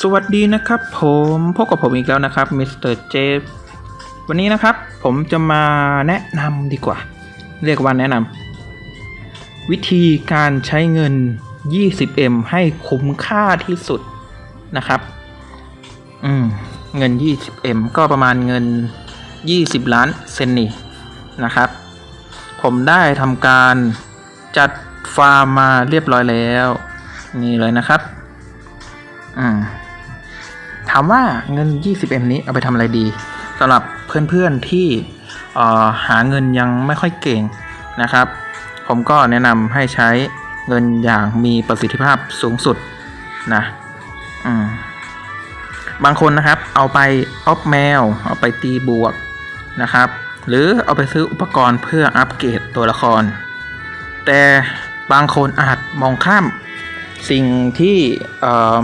สวัสดีนะครับผมพบกับผมอีกแล้วนะครับมิสเตอร์เจฟวันนี้นะครับผมจะมาแนะนำดีกว่า เรียกว่าแนะนำวิธีการใช้เงิน 20m ให้คุ้มค่าที่สุดนะครับ อืม เงิน 20m ก็ประมาณเงิน 20 ล้านเซนนี่นะครับ ผมได้ทำการจัดฟาร์มมาเรียบร้อยแล้ว นี่เลยนะครับ อืม ถามว่าเงิน 20m นี้เอาไปทำอะไรดีสำหรับเพื่อนๆที่หาเงินยังไม่ค่อยเก่งนะครับ ผมก็แนะนำให้ใช้เงินอย่างมีประสิทธิภาพสูงสุดนะอืมบางคนนะครับ เอาไปออฟแมว เอาไปตีบวกนะครับ หรือเอาไปซื้ออุปกรณ์เพื่ออัปเกรดตัวละคร แต่บางคนอาจมองข้าม สิ่งที่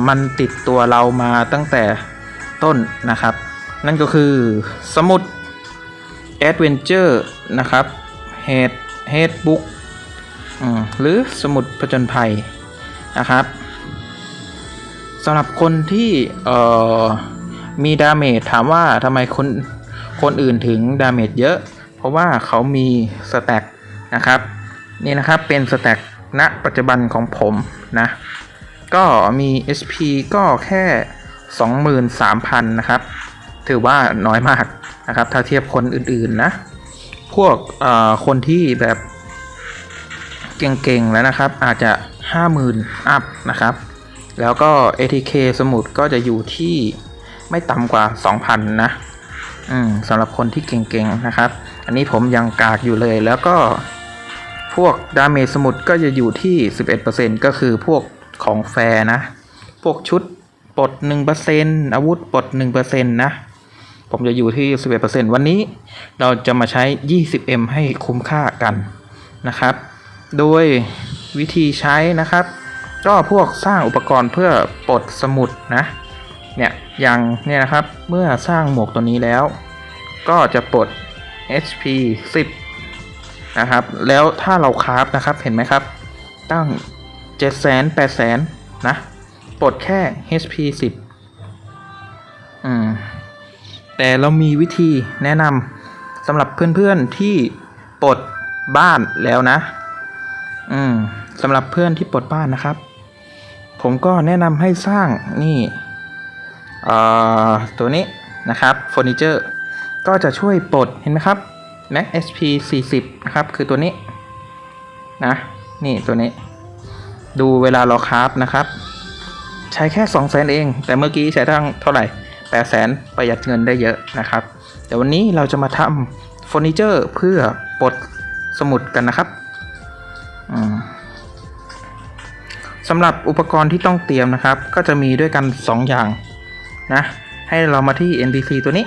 มันติดตัวเรามาตั้งแต่ต้นนะครับ นั่นก็คือสมุด Adventure นะครับ Head Headbook หรือสมุดผจญภัยนะครับสำหรับคนที่มีดาเมจถามว่าทำไมคนคนอื่นถึงดาเมจเยอะ เพราะว่าเขามีสแต็กนะครับ นี่นะครับเป็นสแต็กณปัจจุบันของผมนะ ก็มี SP ก็แค่ 23,000 นะครับ ถือว่าน้อยมากนะครับ ถ้าเทียบคนอื่นๆนะ พวกคนที่แบบเก่งๆ แล้วนะครับ อาจจะ 50,000 อัพนะครับ แล้วก็ ATK สมุดก็จะอยู่ที่ไม่ต่ำกว่า 2,000 นะอืมสำหรับคนที่เก่งๆ นะครับ อันนี้ผมยังกากอยู่เลย แล้วก็พวกดาเมจสมุดก็จะอยู่ที่ 11%ก็คือพวก ของแฟร์นะ พวกชุดปลด1%อร์เซ็นอาวุธปลด1%นนะ ผมจะอยู่ที่11%วันนี้เราจะมาใช้ 20m ให้คุ้มค่ากันนะครับ โดยวิธีใช้นะครับ ก็พวกสร้างอุปกรณ์เพื่อปลดสมุดนะเนี่ยอย่างเนี่ยนะครับเมื่อสร้างหมวกตัวนี้แล้ว ก็จะปลด HP 10 นะครับ แล้วถ้าเราคราฟนะครับเห็นไหมครับ ตั้ง 7 0 0 0 0 8 0 0 0 0นนะ ปลดแค่ HP 10อืม แต่เรามีวิธีแนะนำสำหรับเพื่อนๆที่ปลดบ้านแล้วนะ อืมสำหรับเพื่อนที่ปลดบ้านนะครับ ผมก็แนะนำให้สร้างนี่เอ่อตัวนี้นะครับเฟอร์นิเจอร์ก็จะช่วยปลดเห็นไหมครับ Max SP 40 นะครับ คือตัวนี้ นะ นี่ตัวนี้ ดูเวลาเราคราฟนะครับ ใช้แค่2 0 0 0 0 0 เอง แต่เมื่อกี้ใช้ทั้งเท่าไหร่ 8 0 0 0 0 0ประหยัดเงินได้เยอะนะครับแต่วันนี้เราจะมาทำเฟอร์นิเจอร์เพื่อปลดสมุดกันนะครับสำหรับอุปกรณ์ที่ต้องเตรียมนะครับ ก็จะมีด้วยกัน 2 อย่างนะ ให้เรามาที่ NPC ตัวนี้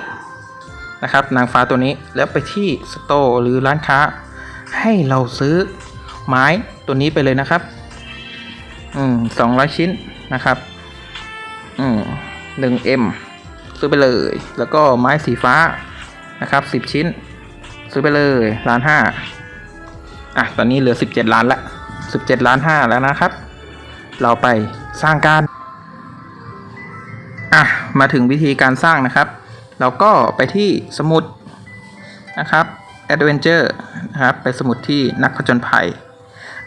นะครับ นางฟ้าตัวนี้แล้วไปที่สโตร์หรือร้านค้า ให้เราซื้อไม้ตัวนี้ไปเลยนะครับ อืมสองร้อยชิ้นนะครับ อืมหนึ่งเอ็มซื้อไปเลย แล้วก็ไม้สีฟ้านะครับสิบชิ้น ซื้อไปเลยล้านห้าอะ ตอนนี้เหลือสิบเจ็ดล้านละสิบเจ็ดล้านห้าแล้วนะครับ เราไปสร้างการอะ มาถึงวิธีการสร้างนะครับ เราก็ไปที่สมุดนะครับ Adventure นะครับ ไปสมุดที่นักผจญภัย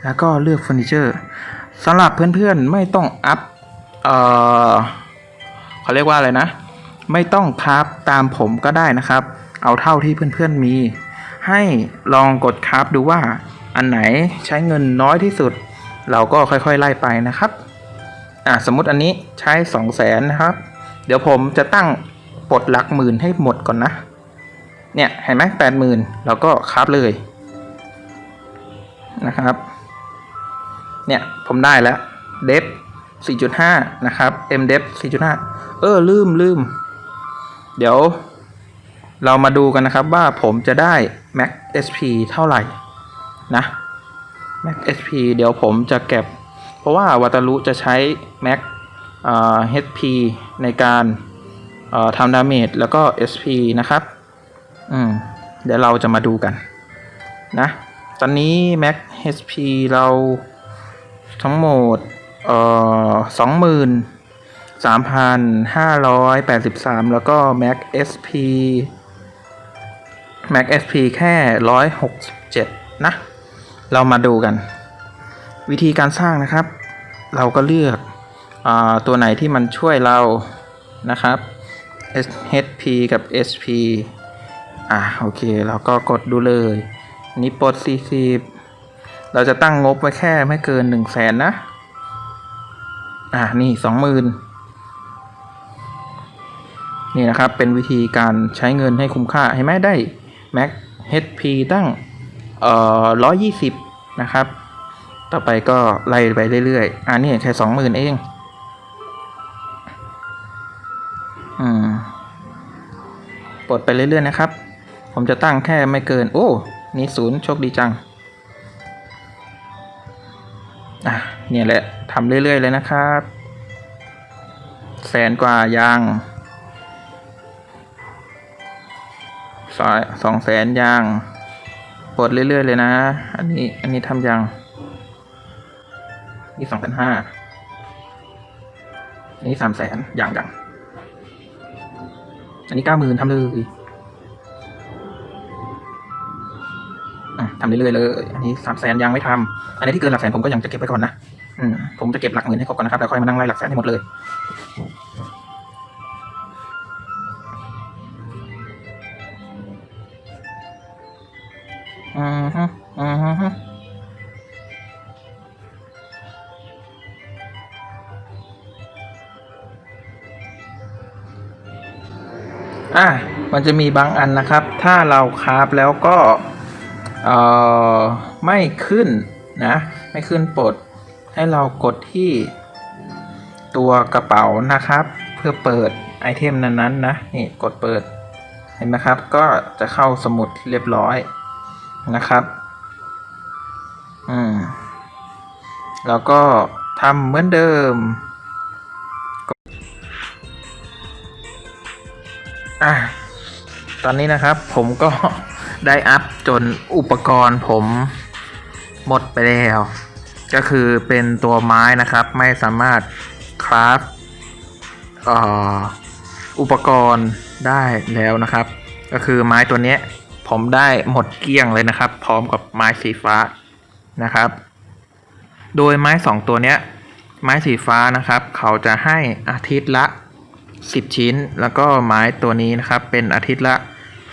แล้วก็เลือกเฟอร์นิเจอร์ สำหรับเพื่อนๆไม่ต้องอัพเอ่อเขาเรียกว่าอะไรนะ ไม่ต้องคราฟตามผมก็ได้นะครับ เอาเท่าที่เพื่อนๆมี ให้ลองกดคราฟดูว่าอันไหนใช้เงินน้อยที่สุด เราก็ค่อยๆไล่ไปนะครับอะสมมติอันนี้ใช้2 0 0แสนนะครับ เดี๋ยวผมจะตั้งปลดหลักหมื่นให้หมดก่อนนะ เนี่ยเห็นไหมแปดหมื่นเราก็คราฟเลยนะครับ เนี่ยผมได้แล้วเดฟ4.5 นะครับ M เดฟ4.5 เออ ลืมลืม เดี๋ยว เรามาดูกันนะครับว่าผมจะได้ Max SP เท่าไหร่ นะ Max SP เดี๋ยวผมจะเก็บ เพราะว่าวัตารุจะใช้ Max เอ่อ HP ในการเอ่อทำดาเมจแล้วก็ SP นะครับ อืม เดี๋ยวเราจะมาดูกัน นะ ตอนนี้ Max HP เรา ทั้งหมดเอ่อสองหมื่น3,583แปดสิบสามแล้วก็ Mac SP Mac SP แค่167นะ เรามาดูกัน วิธีการสร้างนะครับ เราก็เลือกอตัวไหนที่มันช่วยเรานะครับ HP กับ SP อะโอเค เราก็กดดูเลย นี่ปลด40 เราจะตั้งงบไว้แค่ไม่เกิน1 0 0 0 0แสนนะ อะนี่20,000นี่นะครับ เป็นวิธีการใช้เงินให้คุ้มค่าให้ไหมได้ Mac HP ตั้งเอ่อ120นะครับ ต่อไปก็ไล่ไปเรื่อยๆ อ่านี่แค่สองหมื่นเอง อืมปลดไปเรื่อยๆนะครับ ผมจะตั้งแค่ไม่เกิน โอ้ นี่ศูนย์โชคดีจัง เนี่ยแหละทำเรื่อยๆเลยนะครับ แสนกว่ายังสอยสองแสนยังปลดเรื่อยๆเลยนะ อันนี้อันนี้ทำยังนี่สองพันห้านี่สามแสนอย่างอย่างอันนี้เก้าหมื่นทำเลยอะทำเรื่อยๆเลย อันนี้สามแสนยังไม่ทำ อันนี้ที่เกินหลักแสนผมก็ยังจะเก็บไว้ก่อนนะ ผมจะเก็บหลักหมื่นให้ครบก่อนนะครับแล้วค่อยมานั่งไล่หลักแสนให้หมดเลยอือฮึอือฮึอะมันจะมีบางอันนะครับ ถ้าเราคราฟแล้วก็ เอ่อ ไม่ขึ้นนะ ไม่ขึ้นปลด ให้เรากดที่ตัวกระเป๋านะครับ เพื่อเปิดไอเทมนั้นๆนะนี่กดเปิดเห็นไหมครับ ก็จะเข้าสมุดเรียบร้อยนะครับ อืม แล้วก็ทำเหมือนเดิม อะ ตอนนี้นะครับ ผมก็ได้อัพจนอุปกรณ์ผมหมดไปแล้ว ก็คือเป็นตัวไม้นะครับไม่สามารถคราฟอุปกรณ์ได้แล้วนะครับ ก็คือไม้ตัวนี้ผมได้หมดเกลี้ยงเลยนะครับ พร้อมกับไม้สีฟ้านะครับ โดยไม้สองตัวเนี้ยไม้สีฟ้านะครับ เขาจะให้อาทิตย์ละ 10 ชิ้น แล้วก็ไม้ตัวนี้นะครับ เป็นอาทิตย์ละ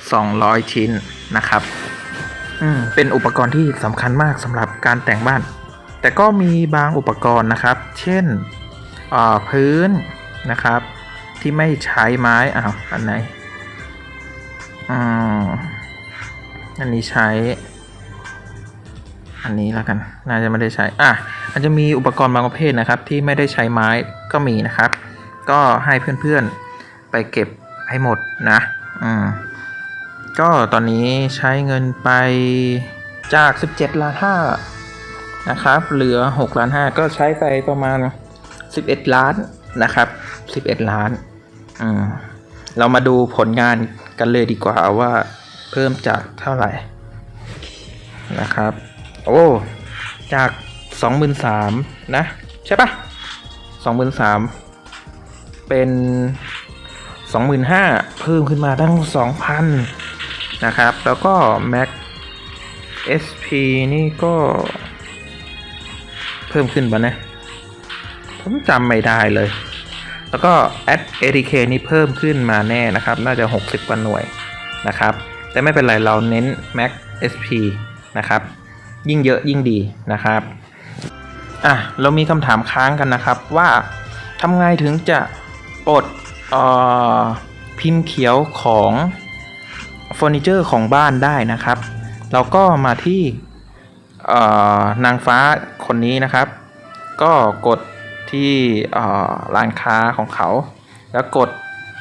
200 ชิ้นนะครับ อืมเป็นอุปกรณ์ที่สำคัญมากสำหรับการแต่งบ้าน แต่ก็มีบางอุปกรณ์นะครับ เช่นอ่าพื้นนะครับ ที่ไม่ใช้ไม้อ้าวอันไหนอืมอันนี้ใช้ อันนี้แล้วกัน น่าจะไม่ได้ใช้อะอาจจะมีอุปกรณ์บางประเภทนะครับ ที่ไม่ได้ใช้ไม้ก็มีนะครับ ก็ให้เพื่อนๆไปเก็บให้หมดนะอืมก็ตอนนี้ใช้เงินไปจาก 17ล้านห้า นะครับ เหลือ6ล้านห้าก็ใช้ไปประมาณ 11 ล้านนะครับ 11 ล้านอืมเรามาดูผลงานกันเลยดีกว่าว่าเพิ่มจากเท่าไหร่นะครับ โอ้ จาก 23,000นะ ใช่ปะ23,000 เป็น 25,000 เพิ่มขึ้นมาตั้ง 2,000 นะครับ แล้วก็ Mac SP นี่ก็ เพิ่มขึ้นปะนะ ผมจำไม่ได้เลย แล้วก็ Ad ATK นี่เพิ่มขึ้นมาแน่นะครับ น่าจะ 60กว่าหน่วยนะครับ แต่ไม่เป็นไรเราเน้น Mac SP นะครับ ยิ่งเยอะยิ่งดีนะครับ อะ เรามีคำถามค้างกันนะครับว่าทำไงถึงจะปลดออพิมพ์เขียวของเฟอร์นิเจอร์ของบ้านได้นะครับ เราก็มาที่ นางฟ้าคนนี้นะครับ ก็กดที่เออร้านค้าของเขา แล้วกด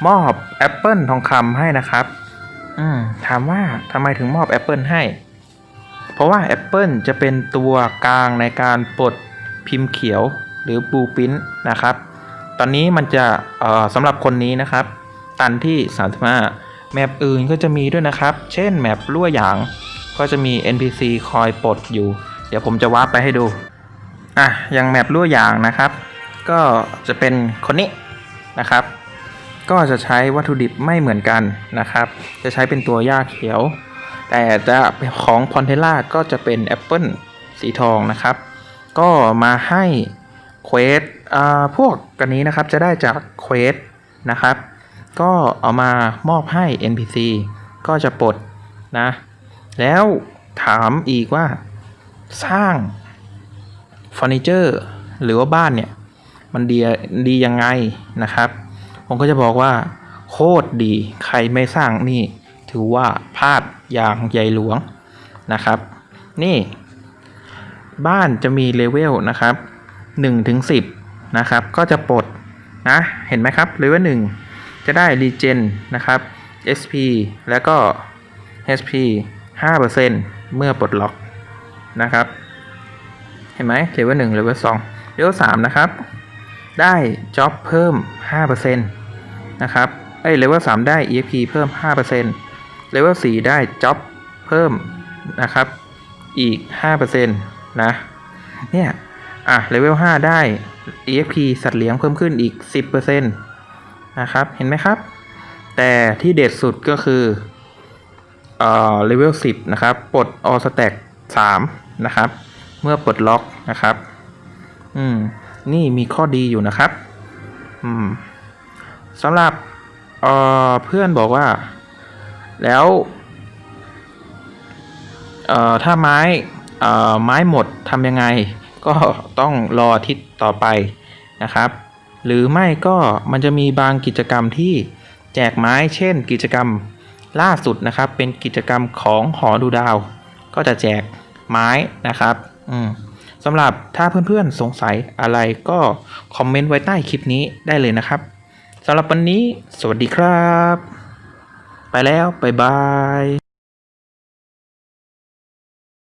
มอบแอปเปิลทองคำให้นะครับอืมถามว่าทำไมถึงมอบแอปเปิลให้ เพราะว่า Apple จะเป็นตัวกลางในการปลดพิมพ์เขียวหรือ Blue Print นะครับ ตอนนี้มันจะเออสำหรับคนนี้นะครับ ตันที่ 35แมปอื่นก็จะมีด้วยนะครับ เช่นแมปรั่วหยาง ก็จะมี NPC คอยปลดอยู่ เดี๋ยวผมจะวาร์ปไปให้ดู อะอย่างแมปรั่วหยางนะครับ ก็จะเป็นคนนี้นะครับ ก็จะใช้วัตถุดิบไม่เหมือนกันนะครับ จะใช้เป็นตัวหญ้าเขียว แต่จะของพอนเทล่าก็จะเป็นแอปเปิลสีทองนะครับ ก็มาให้เควสอ่าพวกกันนี้นะครับจะได้จากเควสนะครับ ก็เอามามอบให้ NPC ก็จะปลดนะ แล้วถามอีกว่าสร้างเฟอร์นิเจอร์หรือว่าบ้านเนี่ย มันดีดียังไงนะครับ ผมก็จะบอกว่า โคตรดีใครไม่สร้างนี่ถือว่าพลาดอย่างใหญ่หลวงนะครับ นี่ บ้านจะมีเลเวลนะครับ1ถึง10 นะครับ ก็จะปลดนะ เห็นไหมครับเลเวล1จะได้รีเจนนะครับ SP แล้วก็ HP 5%เมื่อปลดล็อกนะครับ เห็นไหมเลเวล1เลเวล2เลเวล3นะครับ ได้จ็อบเพิ่ม 5%นะครับเอ้ยเลเวล3ได้ EXP เพิ่ม 5%เลเวล4ได้จ็อบเพิ่มนะครับ อีก 5%นะเนี่ยอะเลเวล5ได้ EXP สัตว์เลี้ยงเพิ่มขึ้นอีก 10%นะครับ เห็นไหมครับ แต่ที่เด็ดสุดก็คือ เอ่อเลเวล10 นะครับ ปลด All Stack 3นะครับ เมื่อปลดล็อกนะครับ อืม นี่มีข้อดีอยู่นะครับ อืมสำหรับเอ่อเพื่อนบอกว่า แล้วเอ่อถ้าไม้เอ่อไม้หมดทำยังไง ก็ต้องรออาทิตย์ต่อไปนะครับ หรือไม่ก็มันจะมีบางกิจกรรมที่แจกไม้เช่นกิจกรรม ล่าสุดนะครับเป็นกิจกรรมของหอดูดาว ก็จะแจกไม้นะครับอืมสำหรับถ้าเพื่อนๆสงสัยอะไรก็คอมเมนต์ไว้ใต้คลิปนี้ได้เลยนะครับสำหรับวันนี้ สวัสดีครับ ไปแล้ว บ๊ายบาย